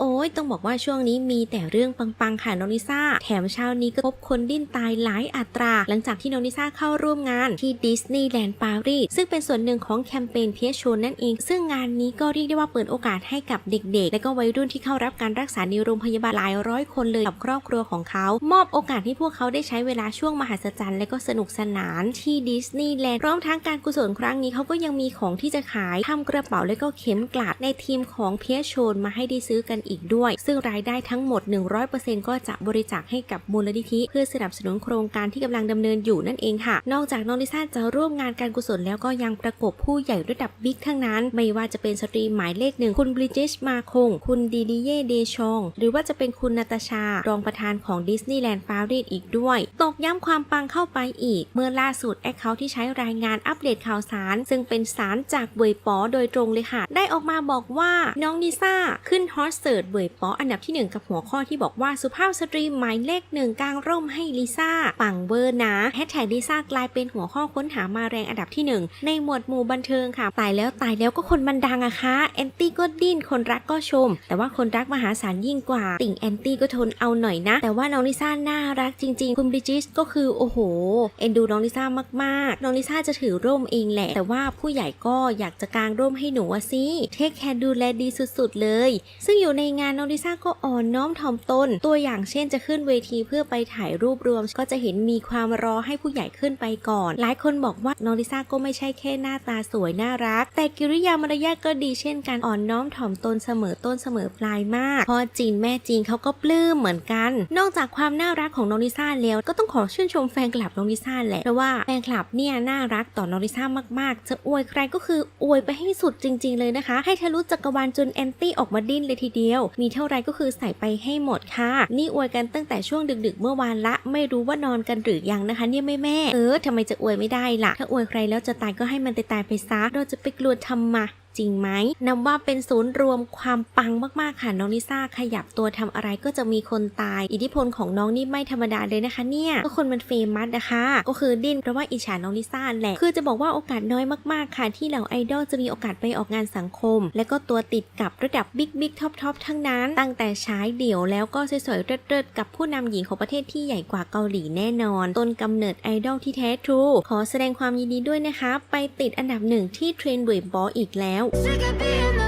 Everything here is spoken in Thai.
哦，้ยต้องบอกว่าช่วงนี้มีแต่เรื่องปังๆค่ะน้องลิซ่า แถมเช้านี้ก็พบคนดิ้นตายหลายอัตรา หลังจากที่น้องลิซ่าเข้าร่วมงานที่ดิสนีย์แลนด์ปารีสซึ่งเป็นส่วนหนึ่งของแคมเปญเพียชนนั่นเอง ซึ่งงานนี้ก็เรียกได้ว่าเปิดโอกาสให้กับเด็กๆ และก็วัยรุ่นที่เข้ารับการรักษาในโรงพยาบาลหลายร้อยคนเลยกับครอบครัวของเขา มอบโอกาสให้พวกเขาได้ใช้เวลาช่วงมหัศจรรย์และก็สนุกสนานที่ดิสนีย์แลนด์พร้อมทั้งการกุศลครั้งนี้เขาก็ยังมีของที่จะขายทำกระเป๋าและก็เข็มกลัดในทีมของเพียชนมาให้ได้ซื้อกันอีกด้วย ซึ่งรายได้ทั้งหมด 100%ก็จะบริจาคให้กับมูลนิธิ เพื่อสนับสนุนโครงการที่กำลังดำเนินอยู่นั่นเองค่ะ นอกจากน้องลิซ่าจะร่วมงานการกุศลแล้วก็ยังประกบผู้ใหญ่ระดับบิ๊กทั้งนั้น ไม่ว่าจะเป็นสตรีหมายเลขหนึ่งคุณบริจิชมาคง คุณดีดีเย่เดชอง หรือว่าจะเป็นคุณนาตาชา รองประธานของดิสนีย์แลนด์ปารีสอีกด้วย ตกย้ำความปังเข้าไปอีก เมื่อล่าสุดแอคเคาท์ที่ใช้รายงานอัปเดตข่าวสาร ซึ่งเป็นสารจากเวยป๋อโดยตรงเลยค่ะ ได้ออกมาบอกว่าน้องลิซ่าขึ้นฮอตเสิร์ตเวยป๋ออันดับที่หนึ่งกับหัวข้อที่บอกว่าสุภาพสตรีหมายเลขหนึ่งกลางร่มให้ลิซ่าปังเวอร์นะแฮชแท็กลิซ่ากลายเป็นหัวข้อค้นหามาแรงอันดับที่หนึ่งในหมวดหมู่บันเทิงค่ะ ตายแล้วตายแล้วก็คนมันดังอะคะแอนตี้ก็ดิ้นคนรักก็ชม แต่ว่าคนรักมหาศาลยิ่งกว่า ติ่งแอนตี้ก็ทนเอาหน่อยนะ แต่ว่าน้องลิซ่าน่ารักจริงๆ คุณบริจิสก็คือโอ้โหเอ็นดูน้องลิซ่ามากๆ น้องลิซ่าจะถือร่มเองแหละ แต่ว่าผู้ใหญ่ก็อยากจะกางร่มให้หนูสิเทคแคร์ดูแลดีสุดๆเลย ซึ่งอยู่ในงานน้องลิซ่าก็อ่อนน้อมถ่อมตน ตัวอย่างเช่นจะขึ้นเวทีเพื่อไปถ่ายรูปรวม ก็จะเห็นมีความรอให้ผู้ใหญ่ขึ้นไปก่อน หลายคนบอกว่าน้องลิซ่าก็ไม่ใช่แค่หน้าตาสวยน่ารัก แต่กิริยามารยาทก็ดีเช่นกันอ่อนน้อมถ่อมตนเสมอต้นเสมอปลายมากพ่อจีนแม่จีนเขาก็ปลื้มเหมือนกัน นอกจากความน่ารักของน้องลิซ่าแล้ว ก็ต้องขอชื่นชมแฟนคลับน้องลิซ่าแหละเพราะว่าแฟนคลับเนี่ยน่ารักต่อน้องลิซ่ามากๆ จะอวยใครก็คืออวยไปให้สุดจริง ๆ เลยนะคะ ให้ทะลุจักรวาลจนแอนตี้ออกมาดิ้นเลยทีเดียวมีเท่าไรก็คือใส่ไปให้หมดค่ะ นี่อวยกันตั้งแต่ช่วงดึกๆ เมื่อวานละ ไม่รู้ว่านอนกันหรือยังนะคะ เนี่ยแม่แม่เออทำไมจะอวยไม่ได้ล่ะ ถ้าอวยใครแล้วจะตายก็ให้มันตายๆไปซะเราจะไปกลัวทำมาจริงไหมนับว่าเป็นศูนย์รวมความปังมากๆค่ะน้องลิซ่าขยับตัวทำอะไรก็จะมีคนตาย อิทธิพลของน้องนี่ไม่ธรรมดาเลยนะคะ เนี่ยก็คนมันเฟมัสนะคะ ก็คือดิ้นเพราะว่าอิจฉาน้องลิซ่าแหละคือจะบอกว่าโอกาสน้อยมากๆค่ะ ที่เหล่าไอดอลจะมีโอกาสไปออกงานสังคม และก็ตัวติดกับระดับบิ๊กบิ๊กท็อปท็อปทั้งนั้น ตั้งแต่ฉายเดี่ยวแล้วก็สวยๆเริดๆกับผู้นำหญิงของประเทศที่ใหญ่กว่าเกาหลีแน่นอน ต้นกำเนิดไอดอลที่แท้ทรูขอแสดงความยินดีด้วยนะคะ ไปติดอันดับหนึ่งที่เทรนด์เว็บบออีกแล้ว out. Sick of being